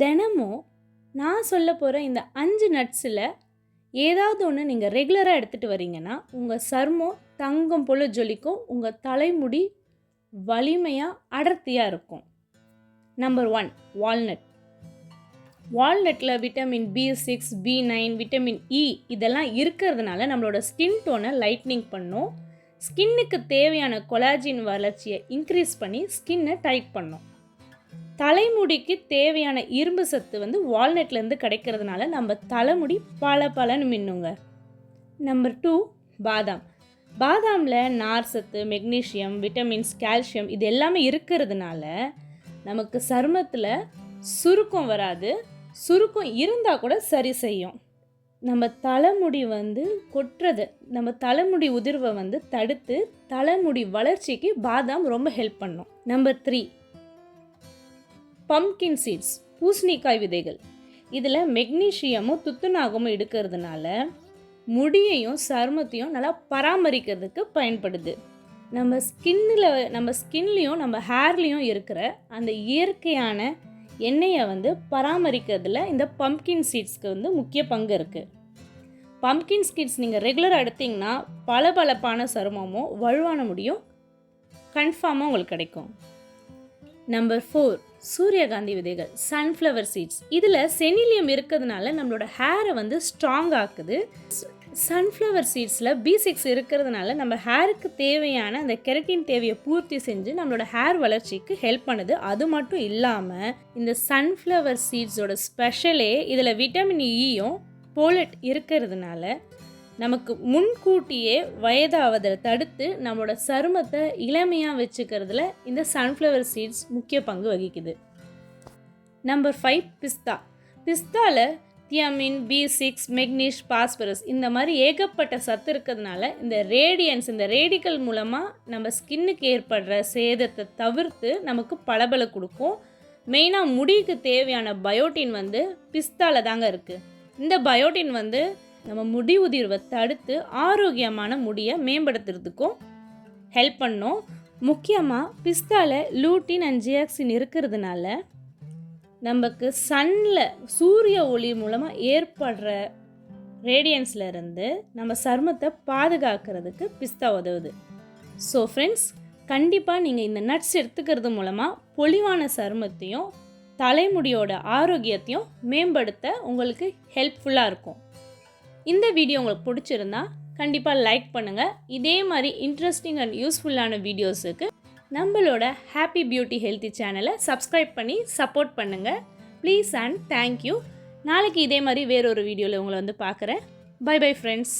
தினமும் நான் சொல்ல போகிற இந்த அஞ்சு நட்ஸில் ஏதாவது ஒன்று நீங்கள் ரெகுலராக எடுத்துகிட்டு வரீங்கன்னா உங்கள் சர்மம் தங்கம் போல் ஜொலிக்கும் உங்கள் தலைமுடி வலிமையாக அடர்த்தியாக இருக்கும். Number one walnut வால்நட்டில் vitamin B six B nine vitamin E இதெல்லாம் இருக்கிறதுனால நம்மளோட ஸ்கின் டோனை லைட்னிங் பண்ணும். ஸ்கின்னுக்கு தேவையான கொலாஜின் வளர்ச்சியை இன்க்ரீஸ் பண்ணி ஸ்கின்னை டைட் பண்ணும். தலைமுடிக்கு தேவையான இரும்பு சத்து வந்து வால்நட்லேருந்து கிடைக்கிறதுனால நம்ம தலைமுடி பல பலன்னு மின்னுங்க. நம்பர் டூ பாதாம். பாதாமில் நார் சத்து மெக்னீஷியம் விட்டமின்ஸ் கால்சியம் இது எல்லாமே இருக்கிறதுனால நமக்கு சருமத்தில் சுருக்கம் வராது. சுருக்கம் இருந்தால் கூட சரி செய்யும். நம்ம தலைமுடி வந்து கொட்டுறது நம்ம தலைமுடி உதிர்வை வந்து தடுத்து தலைமுடி வளர்ச்சிக்கு பாதாம் ரொம்ப ஹெல்ப் பண்ணும். நம்பர் த்ரீ பம்கின் சீட்ஸ் பூசணிக்காய் விதைகள். இதில் மெக்னீஷியமும் துத்துநாகமும் எடுக்கிறதுனால முடியையும் சருமத்தையும் நல்லா பராமரிக்கிறதுக்கு பயன்படுது. நம்ம ஸ்கின்னில் நம்ம ஸ்கின்லேயும் நம்ம ஹேர்லேயும் இருக்கிற அந்த இயற்கையான எண்ணெயை வந்து பராமரிக்கிறதுல இந்த பம்கின் சீட்ஸ்க்கு வந்து முக்கிய பங்கு இருக்குது பம்கின் சீட்ஸ் நீங்கள் ரெகுலராக எடுத்தீங்கன்னா பளபளப்பான சருமமும் வலுவான முடியும் கன்ஃபார்மாக உங்களுக்கு கிடைக்கும். நம்பர் ஃபோர் சூரியகாந்தி விதைகள் சன்ஃப்ளவர் சீட்ஸ் இதில் செனிலியம் இருக்கிறதுனால நம்மளோட ஹேரை வந்து ஸ்ட்ராங் ஆக்குது. சன்ஃப்ளவர் சீட்ஸில் பி சிக்ஸ் இருக்கிறதுனால நம்ம ஹேருக்கு தேவையான அந்த கெரட்டின் தேவையை பூர்த்தி செஞ்சு நம்மளோட ஹேர் வளர்ச்சிக்கு ஹெல்ப் பண்ணுது. அது மட்டும் இல்லாமல் இந்த சன்ஃப்ளவர் சீட்ஸோட ஸ்பெஷலே இதில் விட்டமின் இயும் போலட் இருக்கிறதுனால நமக்கு முன்கூட்டியே வயதாவதை தடுத்து நம்மளோட சருமத்தை இளமையாக வச்சுக்கிறதுல இந்த சன்ஃப்ளவர் சீட்ஸ் முக்கிய பங்கு வகிக்குது. நம்பர் ஃபைவ் பிஸ்தா. பிஸ்தாவில் thiamine B six magnesium phosphorus இந்த மாதிரி ஏகப்பட்ட சத்து இருக்கிறதுனால இந்த ரேடியன்ஸ் இந்த ரேடிக்கல் மூலமாக நம்ம ஸ்கின்னுக்கு ஏற்படுற சேதத்தை தவிர்த்து நமக்கு பளபள கொடுக்கும். மெயினாக முடிக்கு தேவையான பயோட்டின் வந்து பிஸ்தாவில் தாங்க இருக்குது இந்த பயோட்டின் வந்து நம்ம முடி உதிர்வை தடுத்து ஆரோக்கியமான முடியை மேம்படுத்துறதுக்கும் ஹெல்ப் பண்ணும். முக்கியமாக பிஸ்தாவில் லூட்டின் அண்ட் ஜியாக்சின் இருக்கிறதுனால நமக்கு சன்னில் சூரிய ஒளி மூலமாக ஏற்படுற ரேடியன்ஸில் இருந்து நம்ம சருமத்தை பாதுகாக்கிறதுக்கு பிஸ்தா உதவுது. ஸோ ஃப்ரெண்ட்ஸ் கண்டிப்பாக நீங்கள் இந்த நட்ஸ் எடுத்துக்கிறது மூலமாக பொலிவான சருமத்தையும் தலைமுடியோட ஆரோக்கியத்தையும் மேம்படுத்த உங்களுக்கு ஹெல்ப்ஃபுல்லாக இருக்கும். இந்த வீடியோ உங்களுக்கு பிடிச்சிருந்தா கண்டிப்பாக லைக் பண்ணுங்கள் இதே மாதிரி இன்ட்ரெஸ்டிங் அண்ட் யூஸ்ஃபுல்லான வீடியோஸுக்கு நம்மளோட ஹாப்பி பியூட்டி ஹெல்த்தி சேனலை சப்ஸ்கிரைப் பண்ணி சப்போர்ட் பண்ணுங்கள் ப்ளீஸ் அண்ட் தேங்க்யூ நாளைக்கு இதே மாதிரி வேறொரு வீடியோவில் உங்களை வந்து பார்க்குறேன். By bye friends